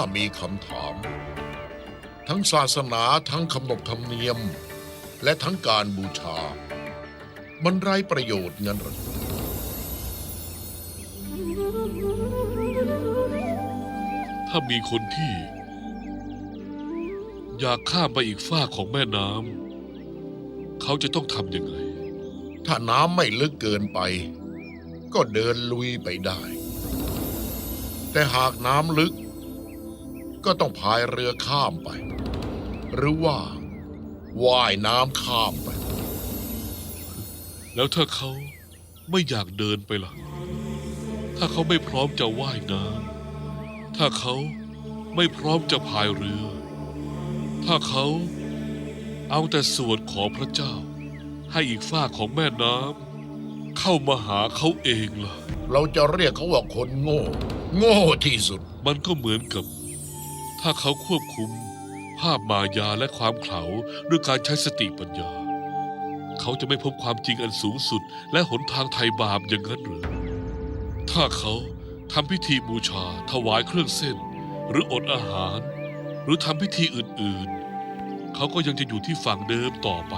ข้ามีคำถาม ทั้งศาสนาทั้งคำนบธรรมเนียม และทั้งการบูชา มันไร้ประโยชน์งั้นเหรอถ้ามีคนที่ อยากข้ามไปอีกฝ้ากของแม่น้ำเขาจะต้องทำยังไง ถ้าน้ำไม่ลึกเกินไป ก็เดินลุยไปได้ แต่หากน้ำลึก ก็ต้องพายเรือข้ามไป หรือว่าว่ายน้ำข้ามไป แล้วถ้าเขาไม่อยากเดินไปล่ะ ถ้าเขาไม่พร้อมจะว่ายน้ำถ้าเขาไม่พร้อมจะพายเรือ ถ้าเขาเอาแต่สวดขอพระเจ้า ให้อีกฝ้ากของแม่น้ำเข้ามาหาเขาเองล่ะ เราจะเรียกเขาว่าคนโง่ โง่ที่สุด มันก็เหมือนกับ ถ้าเขาควบคุม ภาพมายาและความเขลาด้วยการใช้สติปัญญา เขาจะไม่พบความจริงอันสูงสุด และหนทางไทยบาปอย่างนั้นหรือ ถ้าเขาทำพิธีบูชา ถวายเครื่องเส้น หรืออดอาหาร หรือทำพิธีอื่นๆ เขาก็ยังจะอยู่ที่ฝั่งเดิมต่อไป